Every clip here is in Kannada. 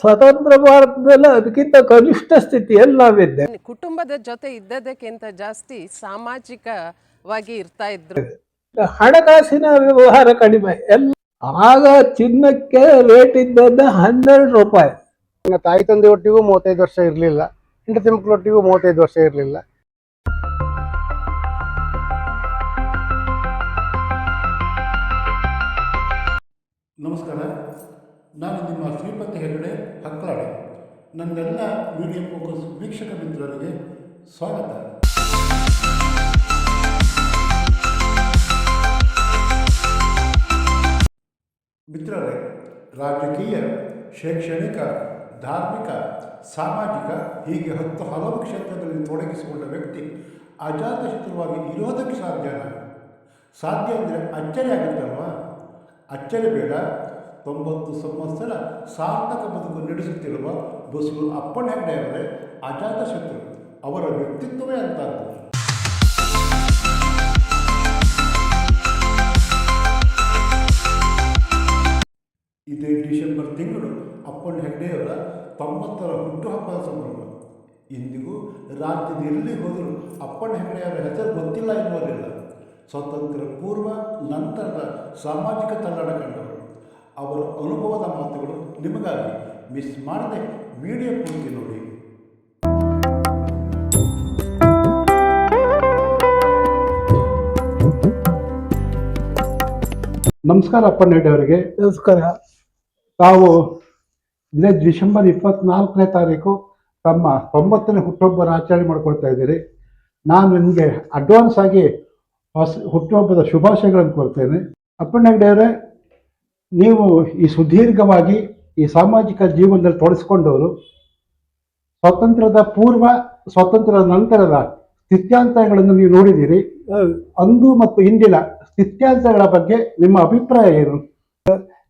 ಸ್ವತಂತ್ರ ಭಾರತದಲ್ಲಿ ಅದಕ್ಕಿಂತ ಕನಿಷ್ಠ ಸ್ಥಿತಿಯಲ್ಲಿ ನಾವಿದ್ದೆ ಕುಟುಂಬದ ಜೊತೆ ಇದ್ದದಕ್ಕಿಂತ ಜಾಸ್ತಿ ಸಾಮಾಜಿಕವಾಗಿ ಇರ್ತಾ ಇದ್ರು. ಹಣಕಾಸಿನ ವ್ಯವಹಾರ ಕಡಿಮೆ. ಎಲ್ಲ ಆಗ ಚಿನ್ನಕ್ಕೆ ರೇಟ್ ಇದ್ದದ್ದು ಹನ್ನೆರಡು ರೂಪಾಯಿ. ನನ್ನ ತಾಯಿ ತಂದೆ ಒಟ್ಟಿಗೂ ಮೂವತ್ತೈದು ವರ್ಷ ಇರಲಿಲ್ಲ. ಹೆಂಡತಿ ಮಕ್ಕಳೊಟ್ಟಿಗೂ ಮೂವತ್ತೈದು ವರ್ಷ ಇರಲಿಲ್ಲ. ನಮಸ್ಕಾರ ನಾನು ನಿಮ್ಮ ಶ್ರೀಪತಿ ಹೆಗಡೆ ಹಕ್ಕಲಾಡೆ ನನ್ನೆಲ್ಲ ಮೀಡಿಯಾ ಫೋಕಸ್ ವೀಕ್ಷಕ ಮಿತ್ರರಿಗೆ ಸ್ವಾಗತ. ಮಿತ್ರರೇ, ರಾಜಕೀಯ, ಶೈಕ್ಷಣಿಕ, ಧಾರ್ಮಿಕ, ಸಾಮಾಜಿಕ, ಹೀಗೆ ಹತ್ತು ಹಲವು ಕ್ಷೇತ್ರಗಳಲ್ಲಿ ತೊಡಗಿಸಿಕೊಂಡ ವ್ಯಕ್ತಿ ಅಜಾತಶತ್ರುವಾಗಿ ಇರೋದಕ್ಕೆ ಸಾಧ್ಯ ಸಾಧ್ಯ ಅಂದರೆ ಅಚ್ಚರಿ ಆಗುತ್ತಲ್ವಾ ಅಚ್ಚರಿ ಬೇಡ. ತೊಂಬತ್ತು ಸಂವತ್ಸರ ಸಾರ್ಥಕ ಬದುಕು ನಡೆಸುತ್ತಿರುವ ಬಸವೂರು ಅಪ್ಪಣ್ಣ ಹೆಗ್ಡೆ ಅವರೇ ಅಜಾತಶತ್ರು ಅವರ ವ್ಯಕ್ತಿತ್ವವೇ ಅಂತದ್ದು ಇದೇ ಡಿಸೆಂಬರ್ ತಿಂಗಳು ಅಪ್ಪಣ್ಣ ಹೆಗ್ಡೆಯವರ ತೊಂಬತ್ತರ ಹುಟ್ಟುಹಬ್ಬದ ಸಂಭ್ರಮ. ಇಂದಿಗೂ ರಾಜ್ಯದ ಎಲ್ಲಿ ಹೋದರೂ ಅಪ್ಪಣ್ಣ ಹೆಗ್ಡೆಯವರ ಹೆಸರು ಗೊತ್ತಿಲ್ಲ ಎನ್ನುವುದಿಲ್ಲ. ಸ್ವಾತಂತ್ರ್ಯ ಪೂರ್ವ ನಂತರದ ಸಾಮಾಜಿಕ ತಲ್ಲಣ ಕಂಡವರು ಅವರ ಅನುಭವದ ಮಾತುಗಳು ನಿಮಗಾಗಿ ಮಿಸ್ ಮಾಡದೆ ವಿಡಿಯೋ ಪೂರ್ತಿ ನೋಡಿ. ನಮಸ್ಕಾರ ಅಪ್ಪಣ್ಣ ಹೆಗ್ಡೆ ಅವರಿಗೆ. ನಮಸ್ಕಾರ. ತಾವು ಇದೇ ಡಿಸೆಂಬರ್ ಇಪ್ಪತ್ನಾಲ್ಕನೇ ತಾರೀಕು ತಮ್ಮ ತೊಂಬತ್ತನೇ ಹುಟ್ಟುಹಬ್ಬನ ಆಚರಣೆ ಮಾಡ್ಕೊಳ್ತಾ ಇದ್ದೀರಿ. ನಾನು ನಿಮಗೆ ಅಡ್ವಾನ್ಸ್ ಆಗಿ ಹೊಸ ಹುಟ್ಟುಹಬ್ಬದ ಶುಭಾಶಯಗಳನ್ನು ಕೊಡ್ತೇನೆ ಅಪ್ಪಣ್ಣ ಹೆಗ್ಡೆ ಅವರೇ ನೀವು ಈ ಸುದೀರ್ಘವಾಗಿ ಈ ಸಾಮಾಜಿಕ ಜೀವನದಲ್ಲಿ ತೊಡಸ್ಕೊಂಡವರು ಸ್ವಾತಂತ್ರ್ಯದ ಪೂರ್ವ ಸ್ವಾತಂತ್ರ್ಯದ ನಂತರದ ಸ್ಥಿತ್ಯಾಂತರಗಳನ್ನು ನೀವು ನೋಡಿದ್ದೀರಿ. ಅಂದು ಮತ್ತು ಇಂದಿನ ಸ್ಥಿತ್ಯಾಂತರಗಳ ಬಗ್ಗೆ ನಿಮ್ಮ ಅಭಿಪ್ರಾಯ ಏನು?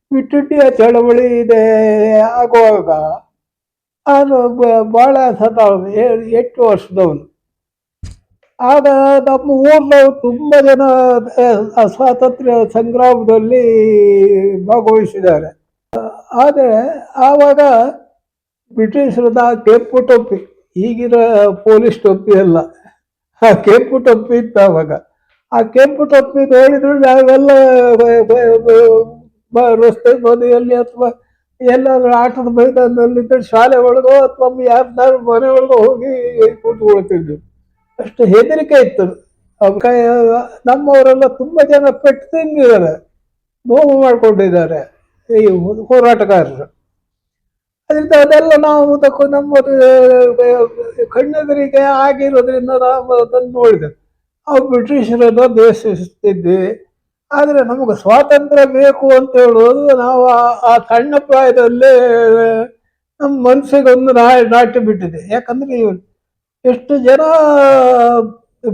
ಕ್ವಿಟ್ ಇಂಡಿಯಾ ಚಳವಳಿ ಇದೆ. ಆಗುವಾಗ ಅದು ಬಹಳ ಸತ ಏ- ಎಂಟು ವರ್ಷದವನು. ಆಗ ನಮ್ಮ ಊರಿನವರು ತುಂಬ ಜನ ಸ್ವಾತಂತ್ರ್ಯ ಸಂಗ್ರಾಮದಲ್ಲಿ ಭಾಗವಹಿಸಿದ್ದಾರೆ. ಆದರೆ ಆವಾಗ ಬ್ರಿಟಿಷರದ ಕೆಂಪು ಟೊಪ್ಪಿ, ಈಗಿನ ಪೊಲೀಸ್ ಟೊಪ್ಪಿ ಅಲ್ಲ, ಆ ಕೆಂಪು ಟೊಪ್ಪಿ ಇತ್ತು ಆವಾಗ. ಆ ಕೆಂಪು ಟೊಪ್ಪಿ ಹೇಳಿದ್ರು ನಾವೆಲ್ಲ ರಸ್ತೆ ಬದಿಯಲ್ಲಿ ಅಥವಾ ಎಲ್ಲಾದ್ರೂ ಆಟದ ಮೈದಾನದಲ್ಲಿದ್ದರೆ ಶಾಲೆ ಒಳಗೋ ಅಥವಾ ಯಾರ್ದಾದ್ರು ಮನೆ ಒಳಗೋ ಹೋಗಿ ಕೂತ್ಕೊಳ್ತಿದ್ವಿ. ಅಷ್ಟು ಹೆದರಿಕೆ ಇತ್ತು. ಅವ್ ನಮ್ಮವರೆಲ್ಲ ತುಂಬ ಜನ ಪೆಟ್ಟು ತಿಂದಿದ್ದಾರೆ. ನೋವು ಮಾಡ್ಕೊಂಡಿದ್ದಾರೆ. ಈ ಹೋರಾಟಗಾರರು. ಅದರಿಂದ ಅದೆಲ್ಲ ನಾವು ತಕ್ಕ ನಮ್ಮ ಕಣ್ಣೆದರಿಗೆ ಆಗಿರೋದ್ರಿಂದ ನಾವು ಅದನ್ನು ನೋಡಿದೆ ನಾವು ಬ್ರಿಟಿಷರನ್ನು ದ್ವೇಷಿಸ್ತಿದ್ವಿ ಆದರೆ ನಮಗೆ ಸ್ವಾತಂತ್ರ್ಯ ಬೇಕು ಅಂತ ಹೇಳೋದು ನಾವು ಆ- ಸಣ್ಣ ಪ್ರಾಯದಲ್ಲೇ ನಮ್ಮ ಮನಸ್ಸಿಗೊಂದು ನಾ ನಾಟಿ ಬಿಟ್ಟಿದೆ. ಯಾಕಂದ್ರೆ ಇವ್ ಎಷ್ಟು ಜನ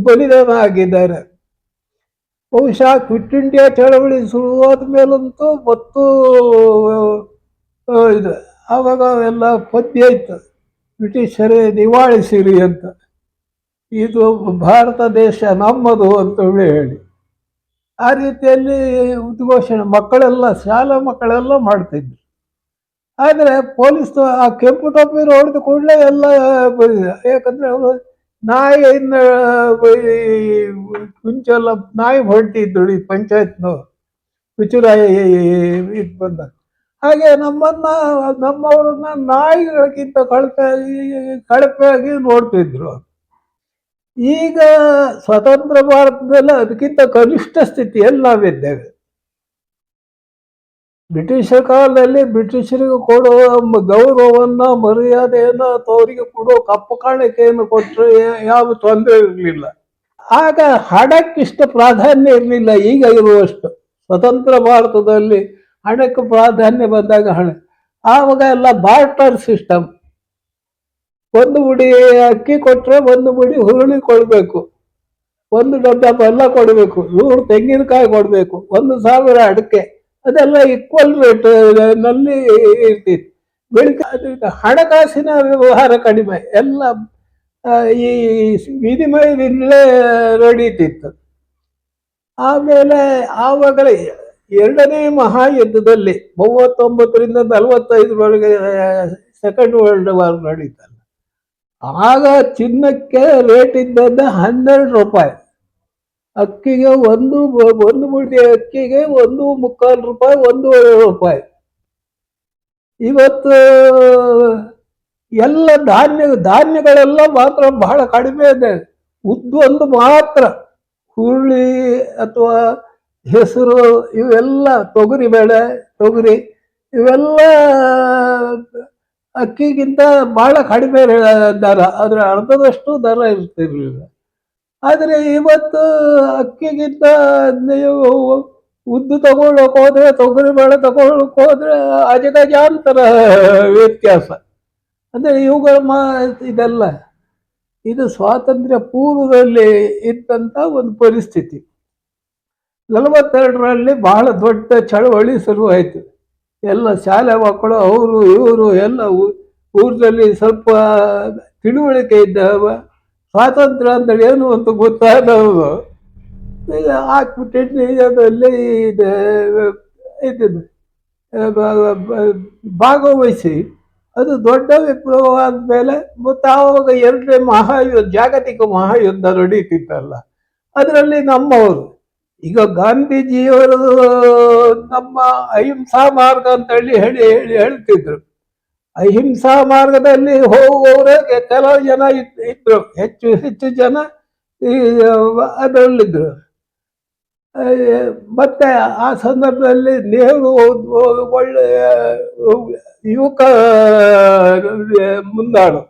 ಬಲಿದಾನ ಆಗಿದ್ದಾರೆ ಬಹುಶಃ ಕ್ವಿಟ್ ಇಂಡಿಯಾ ಚಳವಳಿ ಶುರುವಾದ ಮೇಲಂತೂ ಮತ್ತು ಇದು, ಆವಾಗ ಎಲ್ಲ ಪದ್ಯ ಇತ್ತು ಬ್ರಿಟಿಷರೇ ನಿವಾಳಿಸಿರಿ ಅಂತ. ಇದು ಭಾರತ ದೇಶ ನಮ್ಮದು ಅಂತ ಹೇಳಿ. ಆ ರೀತಿಯಲ್ಲಿ ಉದ್ಘೋಷಣೆ ಮಕ್ಕಳೆಲ್ಲ, ಶಾಲಾ ಮಕ್ಕಳೆಲ್ಲ ಮಾಡ್ತಿದ್ರು. ಆದರೆ ಪೊಲೀಸ್ ಆ ಕೆಂಪು ಟೋಪಿ ಹೊಡೆದ ಕೂಡಲೇ ಎಲ್ಲ ಬಂದಿದೆ ಯಾಕಂದ್ರೆ ಅವರು ನಾಯಿಯಿಂದ ಮುಂಚೆಲ್ಲ ನಾಯಿ ಹೊರಟಿದ್ದು ಈ ಪಂಚಾಯತ್ನವರು. ವಿಚುರಾಯಿ ಇದು ಬಂದಾಗ ಹಾಗೆ ನಮ್ಮನ್ನ, ನಮ್ಮವ್ರನ್ನ ನಾಯಿಗಳಿಗಿಂತ ಕಳಪೆ ಕಳಪೆಯಾಗಿ ನೋಡ್ತಿದ್ರು ಈಗ ಸ್ವತಂತ್ರ ಭಾರತದಲ್ಲಿ ಅದಕ್ಕಿಂತ ಕನಿಷ್ಠ ಸ್ಥಿತಿಯಲ್ಲಿ ನಾವಿದ್ದೇವೆ. ಬ್ರಿಟಿಷರ ಕಾಲದಲ್ಲಿ ಬ್ರಿಟಿಷರಿಗೆ ಕೊಡೋ ಗೌರವವನ್ನ ಮರ್ಯಾದೆಯನ್ನ ಅವರಿಗೆ ಕೊಡೋ ಕಪ್ಪು ಕಾಣಿಕೆಯನ್ನು ಕೊಟ್ಟರೆ ಯಾವ ತೊಂದರೆ ಇರಲಿಲ್ಲ. ಆಗ ಹಣಕ್ಕಿಷ್ಟು ಪ್ರಾಧಾನ್ಯ ಇರಲಿಲ್ಲ, ಈಗ ಇರುವಷ್ಟು. ಸ್ವತಂತ್ರ ಭಾರತದಲ್ಲಿ ಹಣಕ್ಕೆ ಪ್ರಾಧಾನ್ಯ ಬಂದಾಗ ಹಣ. ಆವಾಗ ಎಲ್ಲ ಬಾರ್ಟರ್ ಸಿಸ್ಟಮ್. ಒಂದು ಮುಡಿ ಅಕ್ಕಿ ಕೊಟ್ಟರೆ ಒಂದು ಮುಡಿ ಹುರುಳಿ ಕೊಡಬೇಕು. ಒಂದು ಡಬ್ಬ ಬೆಲ್ಲ ಕೊಡಬೇಕು. ನೂರು ತೆಂಗಿನಕಾಯಿ ಕೊಡಬೇಕು. ಒಂದು ಸಾವಿರ ಅಡಿಕೆ. ಅದೆಲ್ಲ ಈಕ್ವಲ್ ರೇಟ್ನಲ್ಲಿ ಇರ್ತಿತ್ತು ಬೆಳಿಗ್ಗೆ ಅದರಿಂದ ಹಣಕಾಸಿನ ವ್ಯವಹಾರ ಕಡಿಮೆ. ಎಲ್ಲ ಈ ವಿನಿಮಯದಿಂದಲೇ ನಡೀತಿತ್ತು ಆಮೇಲೆ ಆವಾಗಲೇ ಎರಡನೇ ಮಹಾಯುದ್ಧದಲ್ಲಿ ಮೂವತ್ತೊಂಬತ್ತರಿಂದ ನಲವತ್ತೈದರೊಳಗೆ ಸೆಕೆಂಡ್ ವರ್ಲ್ಡ್ ವಾರ್ ನಡೀತಲ್ಲ. ಆಗ ಚಿನ್ನಕ್ಕೆ ರೇಟ್ ಇದ್ದದ್ದು ಹನ್ನೆರಡು ರೂಪಾಯಿ. ಅಕ್ಕಿಗೆ ಒಂದು ಒಂದು ಮುಡಿ ಅಕ್ಕಿಗೆ ಒಂದು ಮುಕ್ಕಾಲು ರೂಪಾಯಿ ಒಂದೂವರೆ ರೂಪಾಯಿ. ಇವತ್ತು ಎಲ್ಲ ಧಾನ್ಯ, ಧಾನ್ಯಗಳೆಲ್ಲ ಮಾತ್ರ ಬಹಳ ಕಡಿಮೆ ಇದೆ. ಉದ್ದು ಒಂದು ಮಾತ್ರ. ಹುರುಳಿ ಅಥವಾ ಹೆಸರು, ಇವೆಲ್ಲ ತೊಗರಿ ಬೇಳೆ, ತೊಗರಿ, ಇವೆಲ್ಲ ಅಕ್ಕಿಗಿಂತ ಬಹಳ ಕಡಿಮೆ ದರ. ಅದರ ಅರ್ಧದಷ್ಟು ದರ ಇರ್ತಿರ್ಲಿಲ್ಲ. ಆದರೆ ಇವತ್ತು ಅಕ್ಕಿಗಿಂತ ನೀವು ಉದ್ದು ತಗೊಳ್ಳೋಕೆ ಹೋದ್ರೆ, ತೊಗರಿ ಬೇಳೆ ತಗೊಳ್ಳೋಕೆ ಹೋದ್ರೆ ಅಜಗಜಾಂತರ ವ್ಯತ್ಯಾಸ. ಅಂದರೆ ಇವುಗಳ ಮಾ ಇದೆಲ್ಲ, ಇದು ಸ್ವಾತಂತ್ರ್ಯ ಪೂರ್ವದಲ್ಲಿ ಇದ್ದಂಥ ಒಂದು ಪರಿಸ್ಥಿತಿ. ನಲವತ್ತೆರಡರಲ್ಲಿ ಬಹಳ ದೊಡ್ಡ ಚಳವಳಿ ಶುರುವಾಯಿತು. ಎಲ್ಲ ಶಾಲೆ ಮಕ್ಕಳು, ಅವರು, ಇವರು ಎಲ್ಲ ಊರಿನಲ್ಲಿ ಸ್ವಲ್ಪ ತಿಳುವಳಿಕೆ ಇದ್ದವ. ಸ್ವಾತಂತ್ರ್ಯ ಅಂತೇಳಿ ಏನು ಅಂತ ಗೊತ್ತಾದವರು ಹಾಕ್ಬಿಟ್ಟಿ ಅದರಲ್ಲಿ ಇದು ಇದು ಬ- ಬ- ಭಾಗವಹಿಸಿ. ಅದು ದೊಡ್ಡ ವಿಪ್ಲವ ಆದಮೇಲೆ ಮತ್ತು ಆವಾಗ ಎರಡನೇ ಮಹಾಯುದ್ಧ ಜಾಗತಿಕ ಮಹಾಯುದ್ಧ ನಡೀತಿತ್ತಲ್ಲ. ಅದರಲ್ಲಿ ನಮ್ಮವರು. ಈಗ ಗಾಂಧೀಜಿಯವರು ನಮ್ಮ ಅಹಿಂಸಾ ಮಾರ್ಗ ಅಂತ ಹೇಳಿ ಹೇಳಿ ಹೇಳಿ, ಹೇಳ್ತಿದ್ರು. ಅಹಿಂಸಾ ಮಾರ್ಗದಲ್ಲಿ ಹೋಗುವವರೇ ಕೆಲವು ಜನ ಇದ್- ಇದ್ರು. ಹೆಚ್ಚು ಹೆಚ್ಚು ಜನ ಈ ಅದರಲ್ಲಿದ್ರು. ಆ, ಮತ್ತೆ ಆ ಸಂದರ್ಭದಲ್ಲಿ ನೆಹರು ಒಳ್ಳೆ ಒಳ್ಳೆಯ ಯುವಕ ಮುಂದಾಡು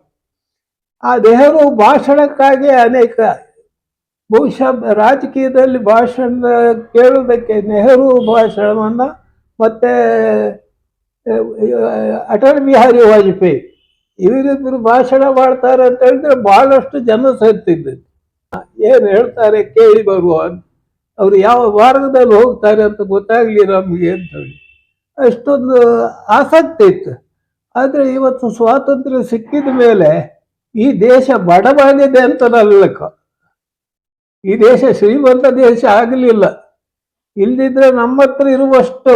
ಆ ನೆಹರು ಭಾಷಣಕ್ಕಾಗಿ ಅನೇಕ ಬಹುಶಃ ರಾಜಕೀಯದಲ್ಲಿ ಭಾಷಣ ಕೇಳುವುದಕ್ಕೆ ನೆಹರು ಭಾಷಣವನ್ನು ಮತ್ತೆ ಅಟಲ್ ಬಿಹಾರಿ ವಾಜಪೇಯಿ, ಇವರಿಬ್ಬರು ಭಾಷಣ ಮಾಡ್ತಾರೆ ಅಂತ ಹೇಳಿದ್ರೆ ಬಹಳಷ್ಟು ಜನ ಸೇರ್ತಿದ್ದೆ ಏನು ಹೇಳ್ತಾರೆ ಕೇಳಿ ಬರುವ ಅವರು ಯಾವ ಮಾರ್ಗದಲ್ಲಿ ಹೋಗ್ತಾರೆ ಅಂತ ಗೊತ್ತಾಗಲಿ ನಮಗೆ ಅಂತ ಹೇಳಿ. ಅಷ್ಟೊಂದು ಆಸಕ್ತಿ ಇತ್ತು. ಆದರೆ ಇವತ್ತು ಸ್ವಾತಂತ್ರ್ಯ ಸಿಕ್ಕಿದ ಮೇಲೆ ಈ ದೇಶ ಬಡವಾಗಿದೆ ಅಂತ ನನ್ನ ಈ ದೇಶ ಶ್ರೀಮಂತ ದೇಶ ಆಗಲಿಲ್ಲ. ಇಲ್ದಿದ್ರೆ ನಮ್ಮ ಹತ್ರ ಇರುವಷ್ಟು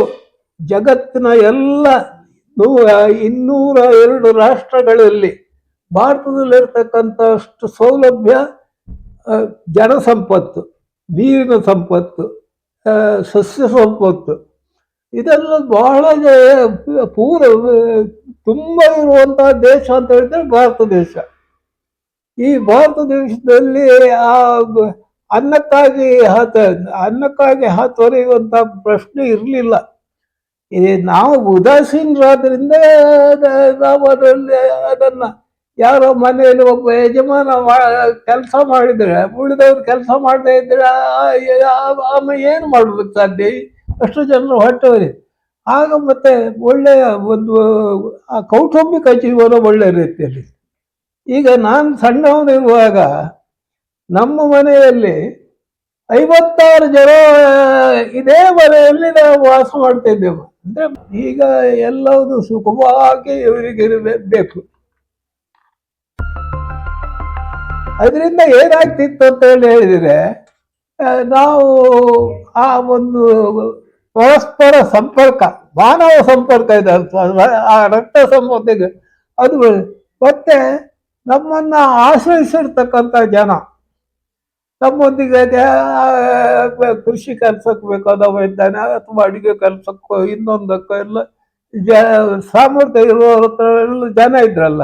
ಜಗತ್ತಿನ ಎಲ್ಲ ನೂರ, ಇನ್ನೂರ ಎರಡು ರಾಷ್ಟ್ರಗಳಲ್ಲಿ ಭಾರತದಲ್ಲಿರ್ತಕ್ಕಂಥಷ್ಟು ಸೌಲಭ್ಯ ಜನಸಂಪತ್ತು ಸಂಪತ್ತು ನೀರಿನ ಸಂಪತ್ತು ಸಸ್ಯ ಸಂಪತ್ತು, ಇದೆಲ್ಲ ಬಹಳ ಪೂರ, ತುಂಬ ಇರುವಂತಹ ದೇಶ ಅಂತ ಹೇಳಿದ್ರೆ ಭಾರತ ದೇಶ. ಈ ಭಾರತ ದೇಶದಲ್ಲಿ ಆ, ಅನ್ನಕ್ಕಾಗಿ ಹಾತ, ಅನ್ನಕ್ಕಾಗಿ ಹಾತೊರೆಯುವಂತ ಪ್ರಶ್ನೆ ಇರಲಿಲ್ಲ. ನಾವು ಉದಾಸೀನರಾದ್ರಿಂದ ನಾವು ಅದರಲ್ಲಿ ಅದನ್ನ ಯಾರೋ ಮನೆಯಲ್ಲಿ ಒಬ್ಬ ಯಜಮಾನ ಕೆಲಸ ಮಾಡಿದ್ರೆ, ಉಳಿದವ್ರು ಕೆಲಸ ಮಾಡದೇ ಆ- ಆಮೇಲೆ ಏನು ಮಾಡ್ಬೇಕು ಸಾಧ್ಯ? ಅಷ್ಟು ಜನರು ಹೊಟ್ಟೆವರಿ ಆಗ ಮತ್ತೆ ಒಳ್ಳೆಯ ಒಂದು, ಆ ಕೌಟುಂಬಿಕ ಜೀವನ ಒಳ್ಳೆಯ ರೀತಿಯಲ್ಲಿ. ಈಗ ನಾನು ಸಣ್ಣವನಿರುವಾಗ ನಮ್ಮ ಮನೆಯಲ್ಲಿ ಐವತ್ತಾರು ಜನ ಇದೇ ಮನೆಯಲ್ಲಿ ನಾವು ವಾಸ ಮಾಡ್ತಾ ಇದ್ದೆವು. ಅಂದ್ರೆ ಈಗ ಎಲ್ಲವುದು ಸುಖವಾಗಿ ಇವರಿಗೆ ಬೇಕು ಅದರಿಂದ ಏನಾಗ್ತಿತ್ತು ಅಂತ ಹೇಳಿ ಹೇಳಿದರೆ ನಾವು ಆ ಒಂದು ಪರಸ್ಪರ ಸಂಪರ್ಕ, ಮಾನವ ಸಂಪರ್ಕ ಇದೆ? ಆ ರಕ್ತ ಇದೆ. ಅದು ಮತ್ತೆ ನಮ್ಮನ್ನ ಆಶ್ರಯಿಸಿರ್ತಕ್ಕಂಥ ಜನ ನಮ್ಮೊಂದಿಗೆ ಕೃಷಿ ಕೆಲಸಕ್ಕೆ ಬೇಕಾದವ ಇದ್ದಾನೆ, ಅಥವಾ ಅಡಿಗೆ ಕೆಲಸಕ್ಕೋ, ಇನ್ನೊಂದಕ್ಕೋ, ಎಲ್ಲ ಜ, ಸಾಮರ್ಥ್ಯ ಇರೋರ ಎಲ್ಲ ಜನ ಇದ್ರಲ್ಲ,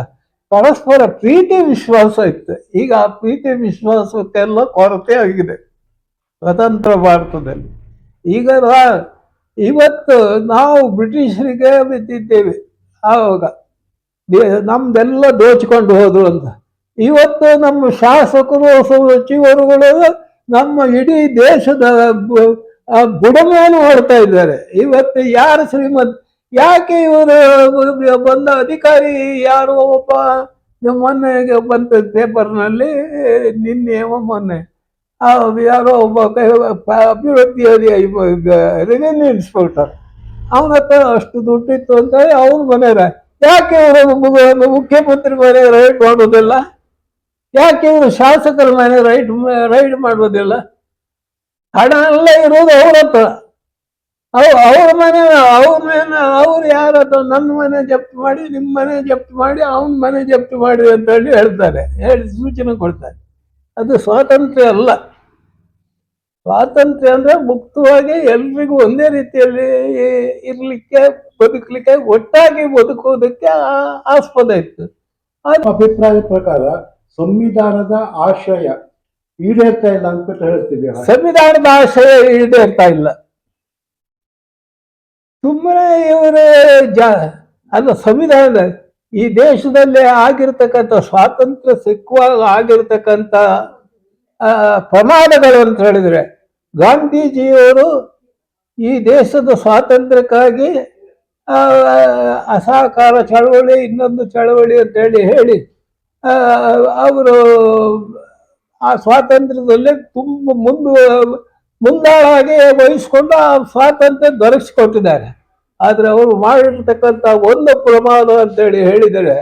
ಪರಸ್ಪರ ಪ್ರೀತಿ ವಿಶ್ವಾಸ ಇತ್ತು. ಈಗ ಆ ಪ್ರೀತಿ ವಿಶ್ವಾಸಕ್ಕೆಲ್ಲ ಕೊರತೆ ಆಗಿದೆ, ಸ್ವತಂತ್ರ ಭಾರತದಲ್ಲಿ. ಈಗ ಇವತ್ತು ನಾವು ಬ್ರಿಟಿಷರಿಗೆ ಬಿದ್ದಿದ್ದೇವೆ, ಆವಾಗ. ನಮ್ದೆಲ್ಲ ದೋಚಿಕೊಂಡು ಹೋದ್ರು ಅಂತ. ಇವತ್ತು ನಮ್ಮ ಶಾಸಕರು ಸಚಿವರುಗಳು ನಮ್ಮ ಇಡೀ ದೇಶದ ಹೊಡ್ತಾ ಬುಡಮೇಲು ಮಾಡ್ತಾ ಇದ್ದಾರೆ. ಇವತ್ತು ಯಾರು ಶ್ರೀಮದ್ ಯಾಕೆ ಇವರು ಬಂದ ಅಧಿಕಾರಿ ಯಾರು ಒಬ್ಬ? ಮೊನ್ನೆ ಬಂತ ಪೇಪರ್ನಲ್ಲಿ ನಿನ್ನೆ ಮೊನ್ನೆ. ಯಾರೋ ಒಬ್ಬ ಅಭಿವೃದ್ಧಿ ರೆವಿನ್ಯೂ ಇನ್ಸ್ಪೆಕ್ಟರ್ ಅವನ ಹತ್ರ ಅಷ್ಟು ದುಡ್ಡಿತ್ತು ಅಂತ ಅವನು ಮನೆಯ ಯಾಕೆ ಇವರು ಮುಖ್ಯಮಂತ್ರಿ ಮನೆ ರೈಟ್ ಮಾಡೋದಿಲ್ಲ ಯಾಕೆ ಇವರು ಶಾಸಕರ ಮನೆ ರೈಡ್ ರೈಡ್ ಮಾಡೋದಿಲ್ಲ ಹಣ ಎಲ್ಲ ಇರೋದು ಅವ್ರ ಹತ್ರ. ಅವ್, ಅವ್ರ ಮನೆ ಅವ್ರ ಮನೆ, ಅವ್ರು ಯಾರದು ನನ್ನ ಮನೆ ಜಪ್ತು ಮಾಡಿ ನಿಮ್ಮ ಮನೆ ಜಪ್ತು ಮಾಡಿ, ಅವನ ಮನೆ ಜಪ್ತು ಮಾಡಿ ಅಂತ ಹೇಳಿ ಹೇಳ್ತಾರೆ. ಹೇಳಿ ಸೂಚನೆ ಕೊಡ್ತಾರೆ. ಅದು ಸ್ವಾತಂತ್ರ್ಯ ಅಲ್ಲ. ಸ್ವಾತಂತ್ರ್ಯ ಅಂದ್ರೆ ಮುಕ್ತವಾಗಿ ಎಲ್ರಿಗೂ ಒಂದೇ ರೀತಿಯಲ್ಲಿ ಇರ್ಲಿಕ್ಕೆ, ಬದುಕಲಿಕ್ಕೆ, ಒಟ್ಟಾಗಿ ಬದುಕೋದಕ್ಕೆ ಆಸ್ಪದ ಇತ್ತು. ಅಭಿಪ್ರಾಯ ಪ್ರಕಾರ ಸಂವಿಧಾನದ ಆಶಯ ಈಡೇರ್ತಾ ಇಲ್ಲ ಅಂತ ಹೇಳ್ತೀವಿ ಸಂವಿಧಾನದ ಆಶಯ ಈಡೇರ್ತಾ ಇಲ್ಲ. ಸುಮ್ಮನೆ ಇವರ ಜ, ಅಲ್ಲ, ಸಂವಿಧಾನ, ಈ ದೇಶದಲ್ಲಿ ಆಗಿರ್ತಕ್ಕಂಥ ಸ್ವಾತಂತ್ರ್ಯ ಸಿಕ್ಕುವಾಗ ಆಗಿರ್ತಕ್ಕಂಥ ಪ್ರಮಾಣಗಳು ಅಂತ ಹೇಳಿದ್ರೆ, ಗಾಂಧೀಜಿಯವರು ಈ ದೇಶದ ಸ್ವಾತಂತ್ರ್ಯಕ್ಕಾಗಿ ಅಸಹಕಾರ ಚಳವಳಿ, ಇನ್ನೊಂದು ಚಳವಳಿ ಅಂತ ಹೇಳಿ ಹೇಳಿ ಅವರು ಆ ಸ್ವಾತಂತ್ರ್ಯದಲ್ಲಿ ತುಂಬ ಮುಂದು, ಮುಂದಾಳಾಗಿ ವಹಿಸ್ಕೊಂಡು ಆ ಸ್ವಾತಂತ್ರ್ಯ ದೊರಕಿಸಿಕೊಟ್ಟಿದ್ದಾರೆ. ಆದರೆ ಅವರು ಮಾಡಿರ್ತಕ್ಕಂಥ ಒಂದು ಪ್ರಮಾದ ಅಂತೇಳಿ ಹೇಳಿದರೆ,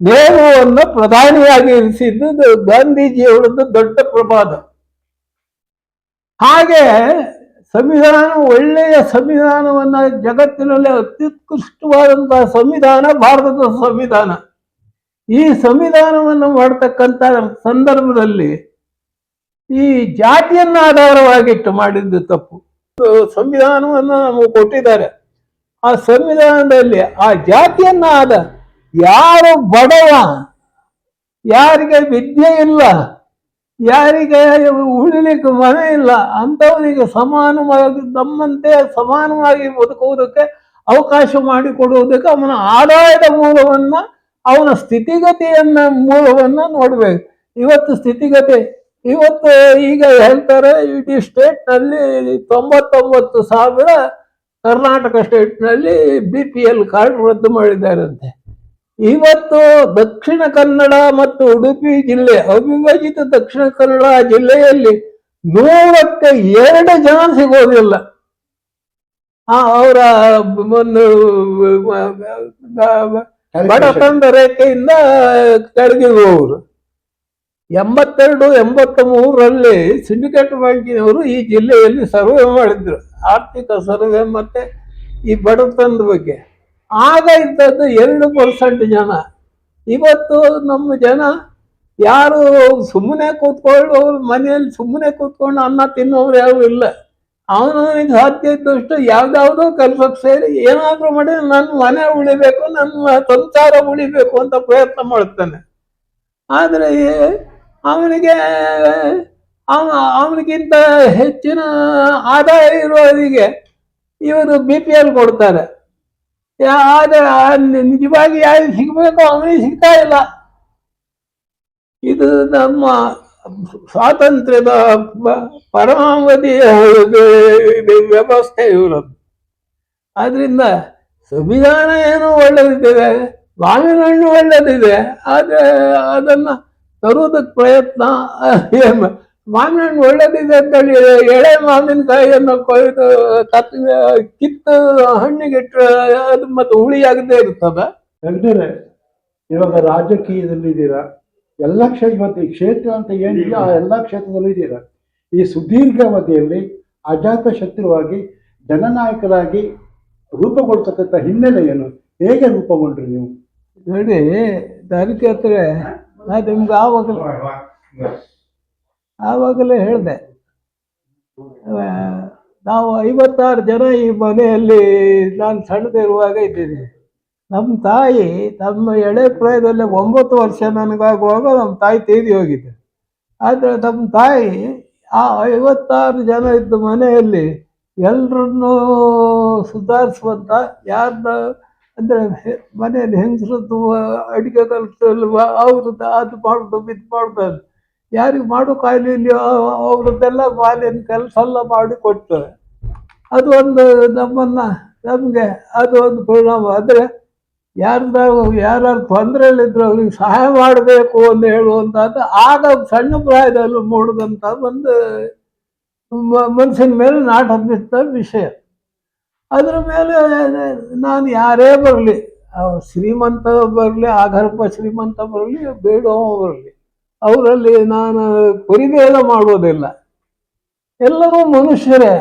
ನೆಹರುವನ್ನು ಪ್ರಧಾನಿಯಾಗಿ ಇರಿಸಿದ್ದು ಗಾಂಧೀಜಿಯವರದ್ದು ದೊಡ್ಡ ಪ್ರಮಾದ ಹಾಗೆ ಸಂವಿಧಾನ, ಒಳ್ಳೆಯ ಸಂವಿಧಾನವನ್ನು ಜಗತ್ತಿನಲ್ಲಿ ಅತ್ಯುತ್ಕೃಷ್ಟವಾದಂತಹ ಸಂವಿಧಾನ, ಭಾರತದ ಸಂವಿಧಾನ. ಈ ಸಂವಿಧಾನವನ್ನು ಮಾಡ್ತಕ್ಕಂಥ ಸಂದರ್ಭದಲ್ಲಿ ಈ ಜಾತಿಯನ್ನ ಆಧಾರವಾಗಿಟ್ಟು ಮಾಡಿದ್ದು ತಪ್ಪು. ಸಂವಿಧಾನವನ್ನು ನಮಗೆ ಕೊಟ್ಟಿದ್ದಾರೆ. ಆ ಸಂವಿಧಾನದಲ್ಲಿ ಆ ಜಾತಿಯನ್ನ ಆದ ಯಾರು ಬಡವ, ಯಾರಿಗೆ ವಿದ್ಯೆ ಇಲ್ಲ, ಯಾರಿಗೆ ಉಳಿಲಿಕ್ಕೆ ಮನೆ ಇಲ್ಲ ಅಂಥವನಿಗೆ ಸಮಾನವಾಗಿ ನಮ್ಮಂತೆ ಸಮಾನವಾಗಿ ಬದುಕುವುದಕ್ಕೆ ಅವಕಾಶ ಮಾಡಿಕೊಡುವುದಕ್ಕೆ ಅವನ ಆದಾಯದ ಮೂಲವನ್ನ ಅವನ ಸ್ಥಿತಿಗತಿಯನ್ನ ಮೂಲವನ್ನ ನೋಡ್ಬೇಕು. ಇವತ್ತು ಸ್ಥಿತಿಗತಿ, ಇವತ್ತು ಈಗ ಹೇಳ್ತಾರೆ ಇಡೀ ಸ್ಟೇಟ್ನಲ್ಲಿ ತೊಂಬತ್ತೊಂಬತ್ತು ಸಾವಿರ ಕರ್ನಾಟಕ ಸ್ಟೇಟ್ನಲ್ಲಿ ಬಿ ಪಿ ಎಲ್ ಕಾರ್ಡ್ ರದ್ದು ಮಾಡಿದ್ದಾರಂತೆ ಇವತ್ತು ದಕ್ಷಿಣ ಕನ್ನಡ ಮತ್ತು ಉಡುಪಿ ಜಿಲ್ಲೆ, ಅವಿಭಜಿತ ದಕ್ಷಿಣ ಕನ್ನಡ ಜಿಲ್ಲೆಯಲ್ಲಿ ನೂರಕ್ಕೆ ಎರಡು ಜನ ಸಿಗೋದಿಲ್ಲ. ಅವರ ಒಂದು ಬಡತನದ ರೇಖೆಯಿಂದ ಕೆಳಗಿರುವವರು ಎಂಬತ್ತೆರಡು ಎಂಬತ್ತ ಮೂರರಲ್ಲಿ ಸಿಂಡಿಕೇಟ್ ಬ್ಯಾಂಕಿನವರು ಈ ಜಿಲ್ಲೆಯಲ್ಲಿ ಸರ್ವೆ ಮಾಡಿದ್ರು. ಆರ್ಥಿಕ ಸರ್ವೆ ಮತ್ತೆ ಈ ಬಡತನದ ಬಗ್ಗೆ. ಆಗ ಇದ್ದದ್ದು ಎರಡು ಪರ್ಸೆಂಟ್ ಜನ. ಇವತ್ತು ನಮ್ಮ ಜನ ಯಾರು ಸುಮ್ಮನೆ ಕೂತ್ಕೊಂಡು ಅವ್ರ ಮನೆಯಲ್ಲಿ ಸುಮ್ಮನೆ ಕೂತ್ಕೊಂಡು ಅನ್ನ ತಿನ್ನೋರು ಯಾರು ಇಲ್ಲ. ಅವನಿಗೆ ಸಾಧ್ಯ ಇದ್ದಷ್ಟು ಯಾವ್ದಾವುದೋ ಕೆಲಸಕ್ಕೆ ಸೇರಿ ಏನಾದರೂ ಮಾಡಿ ನನ್ನ ಮನೆ ಉಳಿಬೇಕು, ನನ್ನ ಸಂಸಾರ ಉಳಿಬೇಕು ಅಂತ ಪ್ರಯತ್ನ ಮಾಡ್ತಾನೆ. ಆದರೆ ಅವನಿಗೆ ಅವನ ಅವನಿಗಿಂತ ಹೆಚ್ಚಿನ ಆದಾಯ ಇರುವವರಿಗೆ ಇವರು ಬಿ ಪಿ ಎಲ್ ಕೊಡ್ತಾರೆ. ಆದರೆ ನಿಜವಾಗಿ ಯಾರಿಗೆ ಸಿಗಬೇಕು ಅವನಿಗೆ ಸಿಗ್ತಾ ಇಲ್ಲ. ಇದು ನಮ್ಮ ಸ್ವಾತಂತ್ರ್ಯದ ಪರಮಾವಧಿಯ ವ್ಯವಸ್ಥೆ ಇವರದ್ದು. ಆದ್ರಿಂದ ಸಂವಿಧಾನ ಏನೋ ಒಳ್ಳೆದಿದೆ ಮಾವಿನ ಹಣ್ಣು ಒಳ್ಳೆದಿದೆ, ಆದರೆ ಅದನ್ನು ತರುವುದಕ್ಕೆ ಪ್ರಯತ್ನ ಮಾವಿನ ಹಣ್ಣು ಒಳ್ಳೆದಿದೆ ಅಂತೇಳಿ ಎಳೆ ಮಾವಿನಕಾಯಿಯನ್ನು ಕೊಯ್ದು ಕತ್ ಕಿತ್ತು ಹಣ್ಣಿಗಿಟ್ರೆ ಅದು ಮತ್ತೆ ಹುಳಿಯಾಗದೇ ಇರ್ತದೆ? ಇವಾಗ ರಾಜಕೀಯದಲ್ಲಿ ಇದ್ದೀರಾ ಎಲ್ಲ ಕ್ಷೇತ್ರ ಇವತ್ತು ಈ ಕ್ಷೇತ್ರ ಅಂತ ಏನಿದೆಯೋ ಆ ಎಲ್ಲ ಕ್ಷೇತ್ರದಲ್ಲೂ ಇದ್ದೀರಾ? ಈ ಸುದೀರ್ಘಾವಧಿಯಲ್ಲಿ ಅಜಾತ ಶತ್ರುವಾಗಿ ಜನನಾಯಕರಾಗಿ ರೂಪುಗೊಳ್ತಕ್ಕಂಥ ಹಿನ್ನೆಲೆ ಏನು ಹೇಗೆ ರೂಪುಗೊಂಡ್ರಿ ನೀವು? ನೋಡಿ ದಾರಿಕೆ ಹತ್ರ ನಾ ನಿಮ್ಗೆ ಆವಾಗಲೇ ಆವಾಗಲೇ ಹೇಳಿದೆ. ನಾವು ಐವತ್ತಾರು ಜನ ಈ ಮನೆಯಲ್ಲಿ ನಾನು ಸಣ್ಣದಿರುವಾಗ ಇದ್ದೀನಿ. ನಮ್ಮ ತಾಯಿ ತಮ್ಮ ಎಳೆ ಪ್ರಾಯದಲ್ಲಿ ಒಂಬತ್ತು ವರ್ಷ ನನಗಾಗುವಾಗ ನಮ್ಮ ತಾಯಿ ತೀರಿ ಹೋಗಿದ್ದೆ ಆದರೆ ನಮ್ಮ ತಾಯಿ ಆ ಐವತ್ತಾರು ಜನ ಇದ್ದ ಮನೆಯಲ್ಲಿ ಎಲ್ಲರನ್ನೂ ಸುಧಾರಿಸುವಂಥ ಯಾರನ್ನ ಅಂದರೆ ಮನೆಯಲ್ಲಿ ಹೆಂಗಸ್ರದ್ದು ಅಡುಗೆ ಕಲಿಸಲ್ವ, ಅವ್ರದ್ದು ಅದು ಮಾಡೋದು ಇದು ಮಾಡೋದು ಯಾರಿಗೆ ಮಾಡೋ ಕಾಯಿಲೆ ಇಲ್ಲೋ ಅವ್ರದ್ದೆಲ್ಲ ಮಾಲಿನ ಕೆಲಸ ಎಲ್ಲ ಮಾಡಿ ಕೊಡ್ತಾರೆ ಅದು ಒಂದು ನಮ್ಮನ್ನು ನಮಗೆ ಅದು ಒಂದು ಪರಿಣಾಮ. ಅಂದರೆ ಯಾರ್ದ ಯಾರು ತೊಂದರೆಯಲ್ಲಿದ್ರು ಅವ್ರಿಗೆ ಸಹಾಯ ಮಾಡಬೇಕು ಅಂತ ಹೇಳುವಂಥದ್ದು ಆಗ ಸಣ್ಣ ಪ್ರಾಯದಲ್ಲಿ ಮೂಡಿದಂಥ ಒಂದು ಮನಸ್ಸಿನ ಮೇಲೆ ನಾಟ ವಿಷಯ. ಅದರ ಮೇಲೆ ನಾನು ಯಾರೇ ಬರಲಿ ಶ್ರೀಮಂತ ಬರಲಿ ಆಗರ್ಪ ಶ್ರೀಮಂತ ಬರಲಿ ಬೇಡೋ ಬರಲಿ, ಅವರಲ್ಲಿ ನಾನು ಪರಿಭೇದ ಮಾಡೋದಿಲ್ಲ. ಎಲ್ಲರೂ ಮನುಷ್ಯರೇ.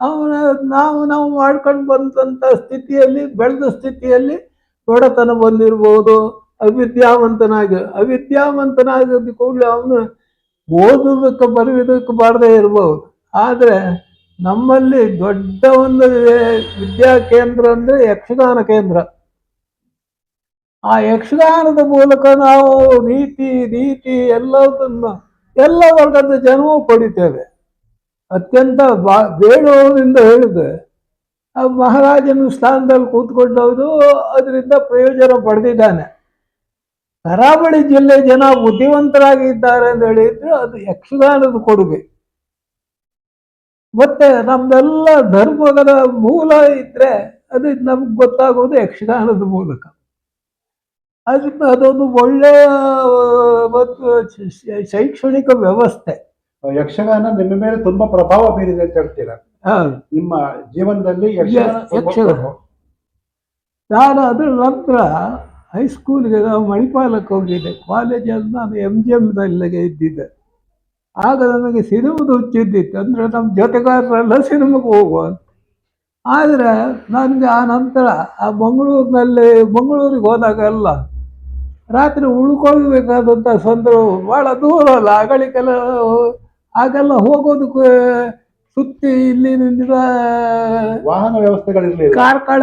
ಅವನ ನಾವು ನಾವು ಮಾಡ್ಕೊಂಡು ಬಂದಂಥ ಸ್ಥಿತಿಯಲ್ಲಿ, ಬೆಳೆದ ಸ್ಥಿತಿಯಲ್ಲಿ ಬಡತನ ಬಂದಿರ್ಬೋದು ಅವಿದ್ಯಾವಂತನಾಗಿ, ಅವಿದ್ಯಾವಂತನಾಗಿದ್ದ ಕೂಡಲೇ ಅವನು ಓದೋದಕ್ಕೆ ಬರೆಯೋದಕ್ಕೆ ಬಾರದೇ ಇರ್ಬೋದು ಆದರೆ ನಮ್ಮಲ್ಲಿ ದೊಡ್ಡ ಒಂದು ವಿದ್ಯಾ ಕೇಂದ್ರ ಅಂದರೆ ಯಕ್ಷಗಾನ ಕೇಂದ್ರ. ಆ ಯಕ್ಷಗಾನದ ಮೂಲಕ ನಾವು ರೀತಿ ನೀತಿ ಎಲ್ಲದನ್ನು, ಎಲ್ಲ ವರ್ಗದ ಜನವೂ ಪಡಿತೇವೆ ಅತ್ಯಂತ ಬಾ ಬೇಡುವವರಿಂದ ಹೇಳಿದೆ ಮಹಾರಾಜನ ಸ್ಥಾನದಲ್ಲಿ ಕೂತ್ಕೊಂಡವನು, ಅದರಿಂದ ಪ್ರಯೋಜನ ಪಡೆದಿದ್ದಾನೆ. ಕರಾವಳಿ ಜಿಲ್ಲೆ ಜನ ಬುದ್ಧಿವಂತರಾಗಿದ್ದಾರೆ ಅಂತ ಹೇಳಿದ್ರೆ ಅದು ಯಕ್ಷಗಾನದ ಕೊಡುಗೆ. ಮತ್ತೆ ನಮ್ದೆಲ್ಲ ಧರ್ಮಗಳ ಮೂಲ ಇದ್ರೆ ಅದು ನಮ್ಗೆ ಗೊತ್ತಾಗೋದು ಯಕ್ಷಗಾನದ ಮೂಲಕ. ಅದಕ್ಕೆ ಅದೊಂದು ಒಳ್ಳೆಯ, ಮತ್ತು ಶೈಕ್ಷಣಿಕ ವ್ಯವಸ್ಥೆ. ಯಕ್ಷಗಾನ ನಿಮ್ಮ ಮೇಲೆ ತುಂಬಾ ಪ್ರಭಾವ ಬೀರಿದೆ ಅಂತ ಹೇಳ್ತೀರಾ. ನಿಮ್ಮ ಜೀವನದಲ್ಲಿ. ನಾನು ಅದರ ನಂತರ ಹೈಸ್ಕೂಲ್ಗೆ ನಾವು ಮಣಿಪಾಲಕ್ಕೆ ಹೋಗಿದ್ದೆ. ಕಾಲೇಜಲ್ಲಿ ನಾನು ಎಂ ಜಿ ಎಮ್ನಲ್ಲಿಗೆ ಇದ್ದಿದ್ದೆ. ಆಗ ನನಗೆ ಸಿನಿಮದ ಹುಚ್ಚಿದ್ದಿತ್ತು. ಅಂದರೆ ನಮ್ಮ ಜೊತೆಗಾರರೆಲ್ಲ ಸಿನಿಮಾಗೆ ಹೋಗುವ ಅಂತ. ಆದರೆ ನನಗೆ ಆ ನಂತರ ಆ ಮಂಗಳೂರಿನಲ್ಲಿ ಮಂಗಳೂರಿಗೆ ಹೋದಾಗೆಲ್ಲ ರಾತ್ರಿ ಉಳ್ಕೊಳ್ಬೇಕಾದಂಥ ಸಂದರ್ಭ ಭಾಳ ದೂರ ಅಲ್ಲ ಆಗಳಿಗೆಲ್ಲ ಆಗೆಲ್ಲ ಹೋಗೋದಕ್ಕೆ ಸುತ್ತಿ ಇಲ್ಲಿನಿಂದ ವಾಹನ ವ್ಯವಸ್ಥೆಗಳಿರ್ಲಿಲ್ಲ. ಕಾರ್ಕಳ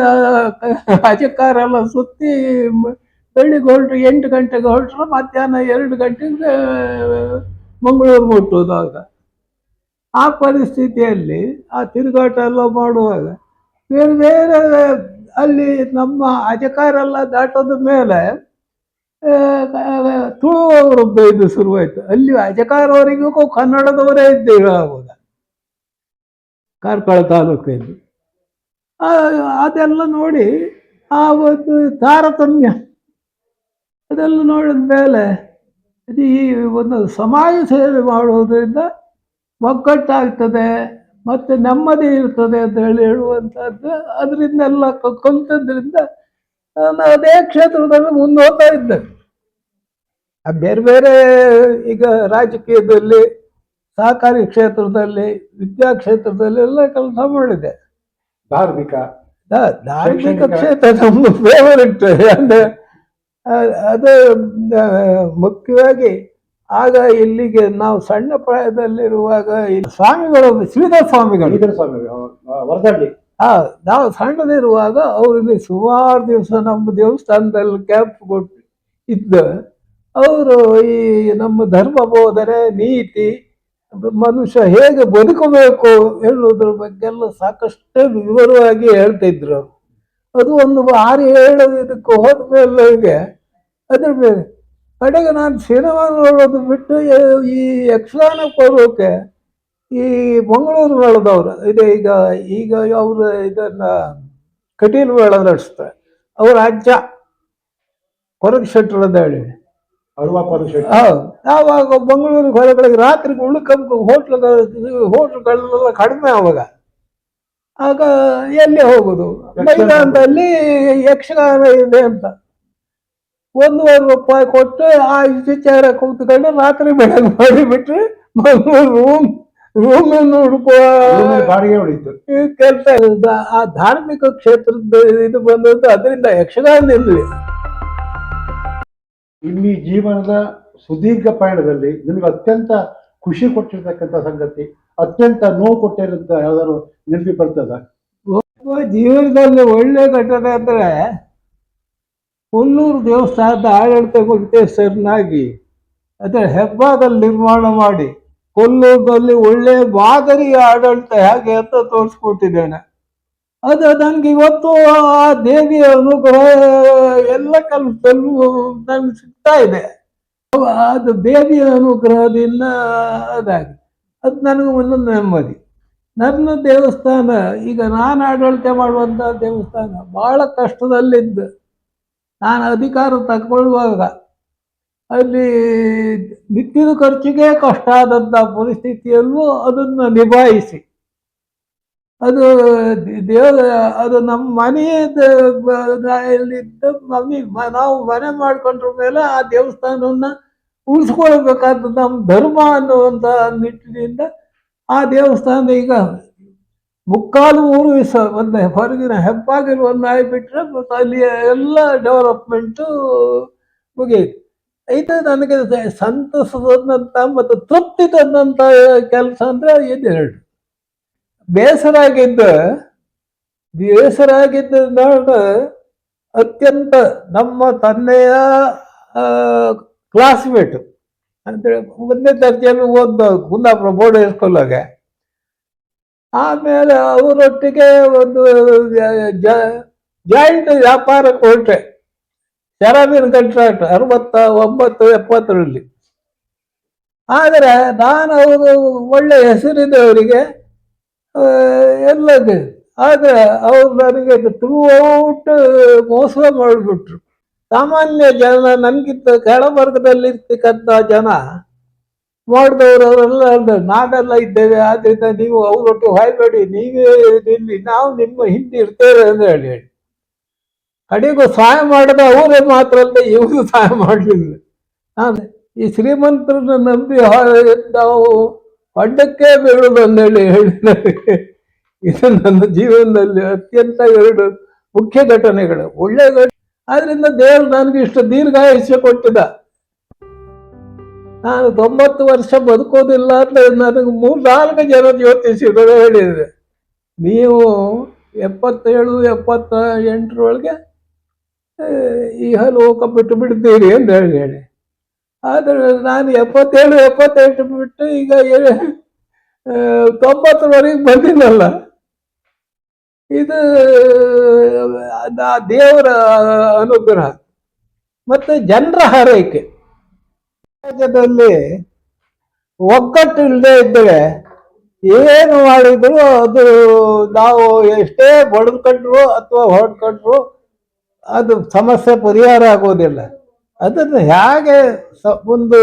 ಅಜಕಾರೆಲ್ಲ ಸುತ್ತಿ ಬೆಳಿಗ್ಗೆ ಹೊರಟು ಎಂಟು ಗಂಟೆಗೆ ಹೊರಟ್ರೆ ಮಧ್ಯಾಹ್ನ ಎರಡು ಗಂಟೆಗೆ ಮಂಗಳೂರು ಮುಟ್ಟುವಾಗ. ಆ ಪರಿಸ್ಥಿತಿಯಲ್ಲಿ ಆ ತಿರುಗಾಟ ಎಲ್ಲ ಮಾಡುವಾಗ ಬೇರೆ ಬೇರೆ ಅಲ್ಲಿ ನಮ್ಮ ಅಜಕಾರೆಲ್ಲ ದಾಟೋದ ಮೇಲೆ ತುಳುವವರು ಬೈದು ಶುರುವಾಯಿತು. ಅಲ್ಲಿ ಅಜಕಾರವರಿಗೂ ಕನ್ನಡದವರೇ ಇದ್ದೇವೆ ಆವಾಗ ಕಾರ್ಕಳ ತಾಲೂಕಲ್ಲಿ ಅದೆಲ್ಲ ನೋಡಿ ಆ ಒಂದು ತಾರತಮ್ಯ. ಅದೆಲ್ಲ ನೋಡಿದ ಮೇಲೆ ಈ ಒಂದು ಸಮಾಜ ಸೇವೆ ಮಾಡುವುದರಿಂದ ಒಗ್ಗಟ್ಟಾಗ್ತದೆ ಮತ್ತು ನೆಮ್ಮದಿ ಇರ್ತದೆ ಅಂತ ಹೇಳಿ ಹೇಳುವಂಥದ್ದು ಅದರಿಂದೆಲ್ಲ ಕಲ್ತದ್ರಿಂದ ನಾನು ಅದೇ ಕ್ಷೇತ್ರದಲ್ಲಿ ಮುಂದೋಗ್ತಾ ಇದ್ದೆ. ಆ, ಬೇರೆ ಬೇರೆ ಈಗ ರಾಜಕೀಯದಲ್ಲಿ ಸಹಕಾರಿ ಕ್ಷೇತ್ರದಲ್ಲಿ ವಿದ್ಯಾ ಕ್ಷೇತ್ರದಲ್ಲಿ ಎಲ್ಲ ಕೆಲಸ ಮಾಡಿದೆ. ಧಾರ್ಮಿಕ. ಧಾರ್ಮಿಕ ಕ್ಷೇತ್ರ ನಮ್ಮ ಫೇವರಿಟ್ ಅಂದರೆ ಅದು ಮುಖ್ಯವಾಗಿ ಆಗ ಇಲ್ಲಿಗೆ ನಾವು ಸಣ್ಣ ಪ್ರಾಯದಲ್ಲಿರುವಾಗ ಸ್ವಾಮಿಗಳು. ಶ್ರೀಧರ ಸ್ವಾಮಿಗಳು ಸ್ವಾಮಿಗಳು ಆ ನಾವು ಸಣ್ಣದಿರುವಾಗ ಅವರಿಗೆ ಸುಮಾರು ದಿವಸ ನಮ್ಮ ದೇವಸ್ಥಾನದಲ್ಲಿ ಕ್ಯಾಂಪ್ ಕೊಟ್ಟು ಇದ್ದ. ಅವರು ಈ ನಮ್ಮ ಧರ್ಮ ಬೋಧನೆ ನೀತಿ ಮನುಷ್ಯ ಹೇಗೆ ಬದುಕಬೇಕು ಎನ್ನುವುದ್ರ ಬಗ್ಗೆ ಎಲ್ಲ ಸಾಕಷ್ಟು ವಿವರವಾಗಿ ಹೇಳ್ತಿದ್ರು ಅವರು. ಅದು ಒಂದು ಬಾರಿ ಹೇಳೋದಕ್ಕೆ ಹೋದ ಮೇಲೆ ಅದ್ರ ಮೇಲೆ ಕಡೆಗೆ ನಾನು ಸಿನಿಮಾ ನೋಡೋದು ಬಿಟ್ಟು ಈ- ಯಕ್ಷಗಾನ ಯಕ್ಷಗಾನಕ್ಕೆ ಬರೋಕೆ ಈ ಮಂಗಳೂರು ಮೇಳದವ್ರು ಇದೆ ಈಗ ಈಗ ಅವರು ಇದನ್ನ ಕಟೀಲು ಮೇಳ ನಡೆಸ್ತಾರೆ. ಅವರ ಅಜ್ಜ, ಕೊರಗ ಶೆಟ್ಟರ್ ಹೌದು. ಆವಾಗ ಮಂಗಳೂರಿಗೆ ಹೊರಗಡೆ ರಾತ್ರಿ ಉಳ್ಕಂಬ ಹೋಟ್ಲ್ ಹೋಟ್ಲುಗಳೆಲ್ಲ ಕಡಿಮೆ ಅವಾಗ ಆಗ ಎಲ್ಲಿ ಹೋಗುದು? ಮೈದಾನದಲ್ಲಿ ಯಕ್ಷಗಾನ ಇದೆ ಅಂತ. ಒಂದೂವರೆ ರೂಪಾಯಿ ಕೊಟ್ಟು ಆ ವಿಚಾರ ಕೂತ್ಕೊಂಡು ರಾತ್ರಿ ಬೆಳಗ್ಗೆ ಮಾಡಿಬಿಟ್ರೆ ರೂಮ್ ರೂಮ್ ಹುಡುಕುವ ಕೆಲಸ ಆ ಧಾರ್ಮಿಕ ಕ್ಷೇತ್ರದ ಇದು ಬಂದದ್ದು ಅದರಿಂದ ಯಕ್ಷಗಾನದಲ್ಲಿ ಇಲ್ಲಿ ಜೀವನದ ಸುದೀರ್ಘ ಪಯಣದಲ್ಲಿ ನಿಮಗೆ ಅತ್ಯಂತ ಖುಷಿ ಕೊಟ್ಟಿರ್ತಕ್ಕಂಥ ಸಂಗತಿ, ಅತ್ಯಂತ ನೋವು ಕೊಟ್ಟಿರುವಂತ ಯಾವ್ದಾದ್ರು ನೆನಪಿ ಬರ್ತದ? ಜೀವನದಲ್ಲಿ ಒಳ್ಳೆ ಘಟನೆ ಅಂದ್ರೆ ಕೊಲ್ಲೂರು ದೇವಸ್ಥಾನದ ಆಡಳಿತ ಗುರುತೇಶ್ವರನಾಗಿ ಅದರ ಹೆಬ್ಬಾದಲ್ಲಿ ನಿರ್ಮಾಣ ಮಾಡಿ, ಕೊಲ್ಲೂರಿನಲ್ಲಿ ಒಳ್ಳೆ ಮಾದರಿಯ ಆಡಳಿತ ಹೇಗೆ ಅಂತ ತೋರಿಸ್ಕೊಟ್ಟಿದ್ದೇನೆ. ಅದು ನನಗೆ ಇವತ್ತು ಆ ದೇವಿಯ ಅನುಗ್ರಹ ಎಲ್ಲ ಕೆಲಸದಲ್ಲೂ ನನಗೆ ಸಿಗ್ತಾ ಇದೆ. ಅದು ದೇವಿಯ ಅನುಗ್ರಹದಿಂದ ಅದಾಗಿ. ಅದು ನನಗೆ ಒಂದು ನೆಮ್ಮದಿ. ನನ್ನ ದೇವಸ್ಥಾನ, ಈಗ ನಾನು ಆಡಳಿತ ಮಾಡುವಂಥ ದೇವಸ್ಥಾನ ಬಹಳ ಕಷ್ಟದಲ್ಲಿದ್ದು. ನಾನು ಅಧಿಕಾರ ತಗೊಳ್ಳುವಾಗ ಅಲ್ಲಿ ನಿತ್ಯದ ಖರ್ಚಿಗೆ ಕಷ್ಟ ಆದಂಥ ಪರಿಸ್ಥಿತಿಯಲ್ಲೂ ಅದನ್ನು ನಿಭಾಯಿಸಿ. ಅದು ದೇವರ, ಅದು ನಮ್ಮ ಮನೆಯದ ಇಲ್ಲಿದ್ದ ಮನೆ ಮ- ನಾವು ಮನೆ ಮಾಡ್ಕೊಂಡ್ರ ಮೇಲೆ ಆ ದೇವಸ್ಥಾನವನ್ನ ಉಳಿಸ್ಕೊಳ್ಬೇಕಾದ ನಮ್ಮ ಧರ್ಮ ಅನ್ನುವಂಥ ನಿಟ್ಟಿನಿಂದ ಆ ದೇವಸ್ಥಾನ ಈಗ ಮುಕ್ಕಾಲು ಮೂರು ಸ ಒಂದು ಹೊರಗಿನ ಹೆಪ್ಪಾಗಿರುವ ನಾಯಿ ಬಿಟ್ಟರೆ ಮತ್ತು ಅಲ್ಲಿ ಎಲ್ಲ ಡೆವಲಪ್ಮೆಂಟು ಮುಗಿಯಿತು. ಇದು ನನಗೆ ಸಂತಸ ತಂದಂಥ ಮತ್ತು ತೃಪ್ತಿ ತಂದಂಥ ಕೆಲಸ ಅಂದರೆ ಇದು ಬೇಸರ ಬೇಸರಾಗಿದ್ದ ನಾಡ ಅತ್ಯಂತ ನಮ್ಮ ತಂದೆಯ ಕ್ಲಾಸ್ಮೇಟ್ ಅಂತೇಳಿ ಒಂದನೇ ದರ್ಜೆಯಲ್ಲಿ ಒಂದು ಕುಂದಾಪುರ ಬೋರ್ಡ್ ಸ್ಕೂಲಾಗೆ ಆಮೇಲೆ ಅವರೊಟ್ಟಿಗೆ ಒಂದು ಜಾಯಿಂಟ್ ವ್ಯಾಪಾರಕ್ಕೆ ಹೊರಟೆ ಶರಾಬಿನ ಕಾಂಟ್ರಾಕ್ಟ್ ಅರವತ್ತ ಒಂಬತ್ತು, ಎಪ್ಪತ್ತರಲ್ಲಿ. ಆದರೆ ನಾನು ಅವರು ಒಳ್ಳೆ ಹೆಸರಿದೆ ಅವರಿಗೆ ಎಲ್ಲದು ಆದರೆ ಅವರು ನನಗೆ ಔಟ್ ಮೋಸ ಮಾಡಿಬಿಟ್ರು. ಸಾಮಾನ್ಯ ಜನ, ನನಗಿಂತ ಕೆಳವರ್ಗದಲ್ಲಿ ಇರ್ತಕ್ಕಂಥ ಜನ ಮಾಡಿದವರು ಅವರೆಲ್ಲ ನಾವೆಲ್ಲ ಇದ್ದೇವೆ ಆದ್ದರಿಂದ ನೀವು ಅವರೊಟ್ಟು ಹಾಯ್ಬೇಡಿ ನೀವೇ ನಿಲ್ಲಿ, ನಾವು ನಿಮ್ಮ ಹಿಂದೆ ಇರ್ತೇವೆ ಅಂತ ಹೇಳಿ ಹೇಳಿ. ಕಡೆಗೂ ಸಹಾಯ ಮಾಡಿದ ಅವರೇ ಮಾತ್ರ ಅಲ್ಲದೆ ಇವರು ಸಹಾಯ ಮಾಡಲಿಲ್ಲ. ನಾನು ಈ ಶ್ರೀಮಂತರನ್ನ ನಂಬಿ ನಾವು ಅಡ್ಡಕ್ಕೆ ಬೀಳುದು ಹೇಳಿ ನನಗೆ ಇದು ನನ್ನ ಜೀವನದಲ್ಲಿ ಅತ್ಯಂತ ಎರಡು ಮುಖ್ಯ ಘಟನೆಗಳು. ಒಳ್ಳೆ ಘಟನೆ. ಆದ್ರಿಂದ ದೇವರು ನನಗೆ ಇಷ್ಟು ದೀರ್ಘಾಯುಷ್ಯ ಕೊಟ್ಟಿದ್ದ ನಾನು ತೊಂಬತ್ತು ವರ್ಷ ಬದುಕೋದಿಲ್ಲ ಅಂತ ನನಗೆ ಮೂರು ನಾಲ್ಕು ಜನ ಜ್ಯೋತಿಷಿಗಳು ಹೇಳಿದ್ರೆ. ನೀವು ಎಪ್ಪತ್ತೇಳು ಎಪ್ಪತ್ತ ಎಂಟರೊಳಗೆ ಈಗ ಲೋಕ ಬಿಟ್ಟು ಬಿಡ್ತೀರಿ ಅಂತ ಹೇಳಿ ಹೇಳಿ. ಆದರೆ ನಾನು ಎಪ್ಪತ್ತೇಳು, ಎಪ್ಪತ್ತೆಂಟು ಬಿಟ್ಟು ಈಗ ತೊಂಬತ್ತರವರೆಗೆ ಬಂದಿನಲ್ಲ. ಇದು ದೇವರ ಅನುಗ್ರಹ. ಮತ್ತು ಜನರ ಹಾರೈಕೆ. ಸಮಾಜದಲ್ಲಿ ಒಗ್ಗಟ್ಟು ಇಲ್ಲದೆ ಇದ್ದರೆ ಏನು ಮಾಡಿದ್ರು ಅದು ನಾವು ಎಷ್ಟೇ ಬಡದ್ಕೊಂಡ್ರು ಅಥವಾ ಹೊಡ್ಕೊಂಡ್ರು ಅದು ಸಮಸ್ಯೆ ಪರಿಹಾರ ಆಗೋದಿಲ್ಲ. ಅದನ್ನು ಹೇಗೆ ಒಂದು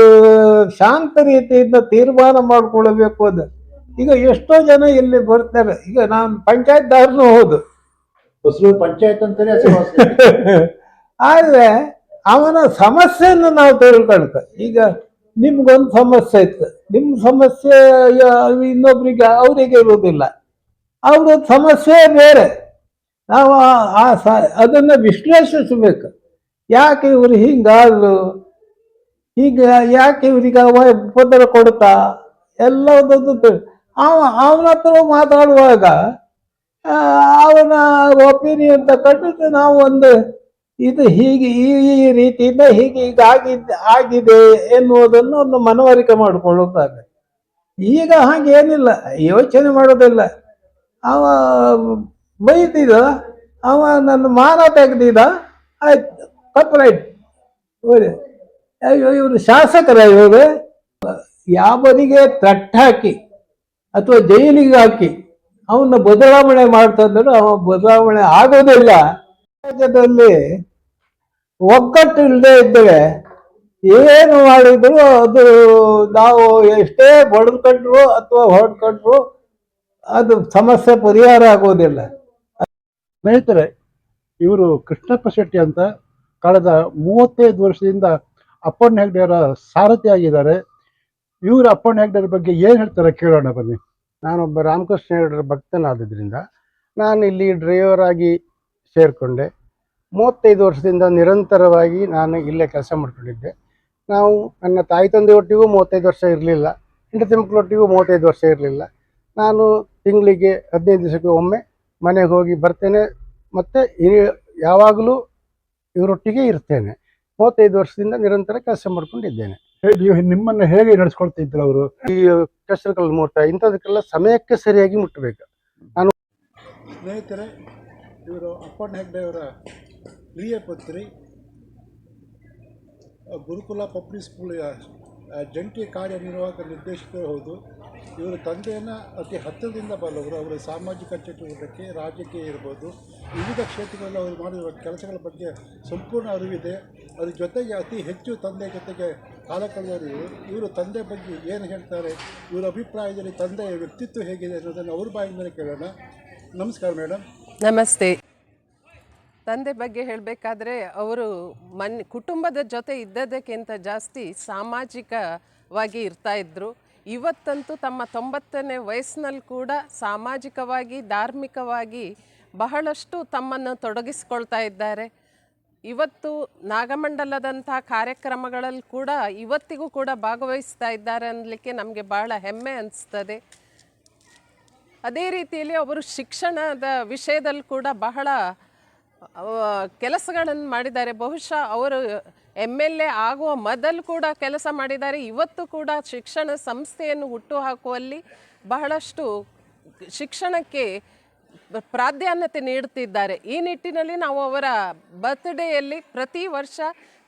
ಶಾಂತ ರೀತಿಯಿಂದ ತೀರ್ಮಾನ ಮಾಡ್ಕೊಳ್ಬೇಕು ಅದು ಈಗ ಎಷ್ಟೋ ಜನ ಇಲ್ಲಿ ಬರ್ತಾರೆ. ಈಗ ನಾನು ಪಂಚಾಯತ್ದಾರನು ಹೌದು. ಹೊಸೂರು ಪಂಚಾಯತ್ ಅಂತಾನೆ. ಆದ್ರೆ ಅವನ ಸಮಸ್ಯೆಯನ್ನು ನಾವು ತಿಳ್ಕೊಳ್ಕ ಈಗ ನಿಮ್ಗೊಂದು ಸಮಸ್ಯೆ ಇತ್ತು. ನಿಮ್ಮ ಸಮಸ್ಯೆ ಇನ್ನೊಬ್ರಿಗೆ ಅವರಿಗೆ ಇರುವುದಿಲ್ಲ. ಅವ್ರದ್ದು ಸಮಸ್ಯೆ ಬೇರೆ. ನಾವು ಆ- ಆ ಸ ಅದನ್ನು ವಿಶ್ಲೇಷಿಸಬೇಕು. ಯಾಕೆ ಇವ್ರು ಹಿಂಗಾದ್ರು ಈಗ ಯಾಕೆ ಇವ್ರಿಗೆ ಉಪದ್ರ ಕೊಡ್ತಾ? ಎಲ್ಲ ಒಂದೊಂದು ಅವ ಅವನ ಹತ್ರ ಮಾತಾಡುವಾಗ ಅವನ ಒಪಿನಿಯನ್ ತಗೊಂಡು ನಾವು ಒಂದು ಇದು ಹೀಗೆ ಈ ಈ ರೀತಿಯಿಂದ ಹೀಗೆ ಈಗ ಆಗಿದ್ದ ಆಗಿದೆ ಎನ್ನುವುದನ್ನು ಒಂದು ಮನವರಿಕೆ ಮಾಡಿಕೊಳ್ಳುತ್ತಾರೆ. ಈಗ ಹಾಗೇನಿಲ್ಲ ಯೋಚನೆ ಮಾಡೋದಿಲ್ಲ. ಅವ ಬೈತಿದ ಅವ ನನ್ನ ಮಾನ ತೆಗೆದಿದ, ಆಯ್ತು. ಕಂಪ್ಲೇಂಟ್ ಅಯ್ಯೋ, ಇವರು ಶಾಸಕರ ಇವರು. ಯಾವನಿಗೆ ತಟ್ಟಾಕಿ ಅಥವಾ ಜೈಲಿಗೆ ಹಾಕಿ ಅವನ್ನ ಬದಲಾವಣೆ ಮಾಡ್ತಂದ್ರೆ ಅವ ಬದಲಾವಣೆ ಆಗೋದಿಲ್ಲ ಸಮಾಜದಲ್ಲಿ ಒಗ್ಗಟ್ಟು ಇಲ್ಲದೆ ಇದ್ದರೆ ಏನು ಮಾಡಿದ್ರು ಅದು ನಾವು ಎಷ್ಟೇ ಬಡ್ದುಕೊಂಡ್ರು ಅಥವಾ ಹೊಡ್ಕೊಂಡ್ರು ಅದು ಸಮಸ್ಯೆ ಪರಿಹಾರ ಆಗೋದಿಲ್ಲ. ಸ್ನೇಹಿತರೆ, ಇವರು ಕೃಷ್ಣಪ್ಪ ಶೆಟ್ಟಿ ಅಂತ ಕಳೆದ ಮೂವತ್ತೈದು ವರ್ಷದಿಂದ ಅಪ್ಪಣ್ಣ ಹೆಗ್ಡೆಯವರ ಸಾರಥಿ ಆಗಿದ್ದಾರೆ. ಇವರು ಅಪ್ಪಣ್ಣ ಹೆಗ್ಡೆಯವ್ರ ಬಗ್ಗೆ ಏನು ಹೇಳ್ತಾರೆ ಕೇಳೋಣ ಬನ್ನಿ. ನಾನೊಬ್ಬ ರಾಮಕೃಷ್ಣ ಹೆಗಡೆರ ಭಕ್ತನಾದ್ದರಿಂದ ನಾನು ಇಲ್ಲಿ ಡ್ರೈವರ್ ಆಗಿ ಸೇರಿಕೊಂಡೆ. ಮೂವತ್ತೈದು ವರ್ಷದಿಂದ ನಿರಂತರವಾಗಿ ನಾನು ಇಲ್ಲೇ ಕೆಲಸ ಮಾಡ್ಕೊಂಡಿದ್ದೆ. ನಾವು ನನ್ನ ತಾಯಿ ತಂದೆಯೊಟ್ಟಿಗೂ ಮೂವತ್ತೈದು ವರ್ಷ ಇರಲಿಲ್ಲ. ಹೆಂಡತಿ ಮಕ್ಕಳೊಟ್ಟಿಗೂ ಮೂವತ್ತೈದು ವರ್ಷ ಇರಲಿಲ್ಲ. ನಾನು ತಿಂಗಳಿಗೆ ಹದಿನೈದು ದಿವಸಕ್ಕೆ ಒಮ್ಮೆ ಮನೆಗೆ ಹೋಗಿ ಬರ್ತೇನೆ. ಮತ್ತು ಯಾವಾಗಲೂ ಇವರೊಟ್ಟಿಗೆ ಇರ್ತೇನೆ. ಮೂವತ್ತೈದು ವರ್ಷದಿಂದ ನಿರಂತರ ಕೆಲಸ ಮಾಡ್ಕೊಂಡಿದ್ದೇನೆ. ನೀವು ನಿಮ್ಮನ್ನು ಹೇಗೆ ನಡೆಸ್ಕೊಳ್ತಿದ್ರು ಅವರು? ಈ ಕೆಸರುಕಲ್ಲು ಮೂರ್ತ ಇಂಥದಕ್ಕೆಲ್ಲ ಸಮಯಕ್ಕೆ ಸರಿಯಾಗಿ ಮುಟ್ಟಬೇಕು. ನಾನು ಸ್ನೇಹಿತರೆ ಇವರು ಅಪ್ಪಣ್ಣ ಹೆಗ್ಡೆಯವರ ಪ್ರಿಯ ಪತ್ರಿ ಗುರುಕುಲ ಪಬ್ಲಿಕ್ ಸ್ಕೂಲ್ ಅ, ಜಂಟಿ ಕಾರ್ಯನಿರ್ವಾಹಕ ನಿರ್ದೇಶಕರು ಹೌದು. ಇವರು ತಂದೆಯನ್ನು ಅತಿ ಹತ್ತಿರದಿಂದ ಬಲ್ಲವರು ಅವರ ಸಾಮಾಜಿಕ ಚಟುವಟಿಕೆ ರಾಜಕೀಯ ಇರ್ಬೋದು. ವಿವಿಧ ಕ್ಷೇತ್ರಗಳಲ್ಲಿ ಅವರು ಮಾಡಿರುವ ಕೆಲಸಗಳ ಬಗ್ಗೆ ಸಂಪೂರ್ಣ ಅರಿವಿದೆ. ಅದ್ರ ಜೊತೆಗೆ ಅತಿ ಹೆಚ್ಚು ತಂದೆ ಜೊತೆಗೆ ಕಾಲ ಕಳೆದವರು ಇವರು ತಂದೆ ಬಗ್ಗೆ ಏನು ಹೇಳ್ತಾರೆ, ಇವರ ಅಭಿಪ್ರಾಯದಲ್ಲಿ ತಂದೆಯ ವ್ಯಕ್ತಿತ್ವ ಹೇಗಿದೆ ಅನ್ನೋದನ್ನು ಅವ್ರ ಬಾಯಿಂದಲೇ ಕೇಳೋಣ. ನಮಸ್ಕಾರ ಮೇಡಮ್ ನಮಸ್ತೆ. ತಂದೆ ಬಗ್ಗೆ ಹೇಳಬೇಕಾದ್ರೆ ಅವರು ಮನ್ ಕುಟುಂಬದ ಜೊತೆ ಇದ್ದದಕ್ಕಿಂತ ಜಾಸ್ತಿ ಸಾಮಾಜಿಕವಾಗಿ ಇರ್ತಾ ಇದ್ರು. ಇವತ್ತಂತೂ ತಮ್ಮ ತೊಂಬತ್ತನೇ ವಯಸ್ಸಿನಲ್ಲಿ ಕೂಡ ಸಾಮಾಜಿಕವಾಗಿ, ಧಾರ್ಮಿಕವಾಗಿ ಬಹಳಷ್ಟು ತಮ್ಮನ್ನು ತೊಡಗಿಸ್ಕೊಳ್ತಾ ಇದ್ದಾರೆ. ಇವತ್ತು ನಾಗಮಂಡಲದಂಥ ಕಾರ್ಯಕ್ರಮಗಳಲ್ಲಿ ಕೂಡ ಇವತ್ತಿಗೂ ಕೂಡ ಭಾಗವಹಿಸ್ತಾ ಇದ್ದಾರೆ ಅನ್ನಲಿಕ್ಕೆ ನಮಗೆ ಬಹಳ ಹೆಮ್ಮೆ ಅನಿಸ್ತದೆ. ಅದೇ ರೀತಿಯಲ್ಲಿ ಅವರು ಶಿಕ್ಷಣದ ವಿಷಯದಲ್ಲಿ ಕೂಡ ಬಹಳ ಕೆಲಸಗಳನ್ನು ಮಾಡಿದ್ದಾರೆ. ಬಹುಶಃ ಅವರು ಎಂ ಎಲ್ ಎ ಆಗುವ ಮೊದಲು ಕೂಡ ಕೆಲಸ ಮಾಡಿದ್ದಾರೆ. ಇವತ್ತು ಕೂಡ ಶಿಕ್ಷಣ ಸಂಸ್ಥೆಯನ್ನು ಹುಟ್ಟು ಹಾಕುವಲ್ಲಿ ಬಹಳಷ್ಟು ಶಿಕ್ಷಣಕ್ಕೆ ಪ್ರಾಧಾನ್ಯತೆ ನೀಡುತ್ತಿದ್ದಾರೆ. ಈ ನಿಟ್ಟಿನಲ್ಲಿ ನಾವು ಅವರ ಬರ್ತ್ಡೇಯಲ್ಲಿ ಪ್ರತಿ ವರ್ಷ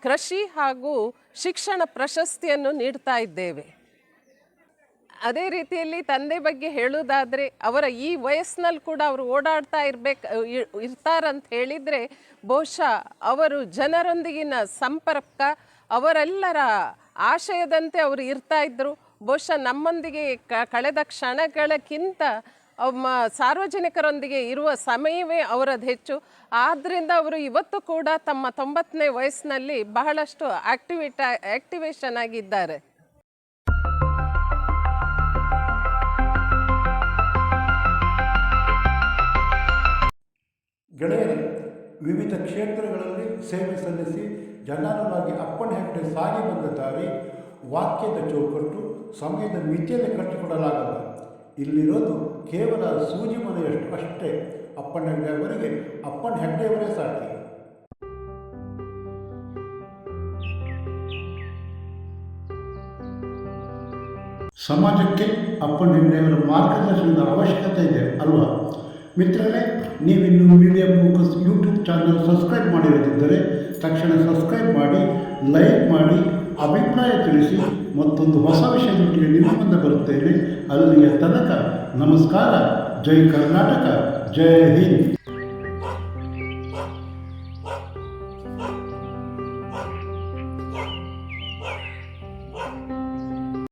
ಕೃಷಿ ಹಾಗೂ ಶಿಕ್ಷಣ ಪ್ರಶಸ್ತಿಯನ್ನು ನೀಡ್ತಾ ಇದ್ದೇವೆ. ಅದೇ ರೀತಿಯಲ್ಲಿ ತಂದೆ ಬಗ್ಗೆ ಹೇಳುವುದಾದರೆ ಅವರ ಈ ವಯಸ್ಸಿನಲ್ಲಿ ಕೂಡ ಅವರು ಓಡಾಡ್ತಾ ಇರಬೇಕು ಇರ್ತಾರಂತ ಹೇಳಿದರೆ ಬಹುಶಃ ಅವರು ಜನರೊಂದಿಗಿನ ಸಂಪರ್ಕ, ಅವರೆಲ್ಲರ ಆಶಯದಂತೆ ಅವರು ಇರ್ತಾ ಇದ್ದರು ಬಹುಶಃ ನಮ್ಮೊಂದಿಗೆ ಕಳೆದ ಕ್ಷಣಗಳಕ್ಕಿಂತ ಸಾರ್ವಜನಿಕರೊಂದಿಗೆ ಇರುವ ಸಮಯವೇ ಅವರದ್ದು ಹೆಚ್ಚು. ಆದ್ದರಿಂದ ಅವರು ಇವತ್ತು ಕೂಡ ತಮ್ಮ ತೊಂಬತ್ತನೇ ವಯಸ್ಸಿನಲ್ಲಿ ಬಹಳಷ್ಟು ಆಕ್ಟಿವಿಟ ಆಕ್ಟಿವೇಶನ್ ಆಗಿದ್ದಾರೆ. ಗೆಳೆಯರೇ, ವಿವಿಧ ಕ್ಷೇತ್ರಗಳಲ್ಲಿ ಸೇವೆ ಸಲ್ಲಿಸಿ ಜನಾನುರಾಗಿ ಅಪ್ಪಣೆ ಹೆಗ್ಡೆ ಸಾಗಿ ಬಂದ ದಾರಿ ವಾಕ್ಯದ ಚೌಕಟ್ಟು, ಸಮಯದ ಮಿತಿಯಲ್ಲಿ ಕಟ್ಟಿಕೊಡಲಾಗಲ್ಲ ಇಲ್ಲಿರೋದು ಕೇವಲ ಸೂಜಿ ಮನೆಯಷ್ಟು ಅಷ್ಟೇ. ಅಪ್ಪಣ್ಣ ಹೆಗ್ಡೆಯವರಿಗೆ ಅಪ್ಪಣ್ಣ ಹೆಗ್ಡೆಯವರೇ ಸಾಟಿ ಸಮಾಜಕ್ಕೆ ಅಪ್ಪಣ್ಣ ಹೆಗ್ಡೆಯವರ ಮಾರ್ಗದರ್ಶನದ ಅವಶ್ಯಕತೆ ಇದೆ ಅಲ್ವಾ? ಮಿತ್ರರೇ, ನೀವಿನ್ನು media focus YouTube channel subscribe ಮಾಡಿರದಿದ್ದರೆ ತಕ್ಷಣ ಸಬ್ಸ್ಕ್ರೈಬ್ ಮಾಡಿ, ಲೈಕ್ ಮಾಡಿ, ಅಭಿಪ್ರಾಯ ತಿಳಿಸಿ, ಮತ್ತೊಂದು ಹೊಸ ವಿಷಯದೊಟ್ಟಿಗೆ ನಿಮ್ಮ ಮುಂದೆ ಬರುತ್ತೇನೆ. ಅಲ್ಲಿಯ ತನಕ ನಮಸ್ಕಾರ. ಜೈ ಕರ್ನಾಟಕ. ಜೈ ಹಿಂದ್.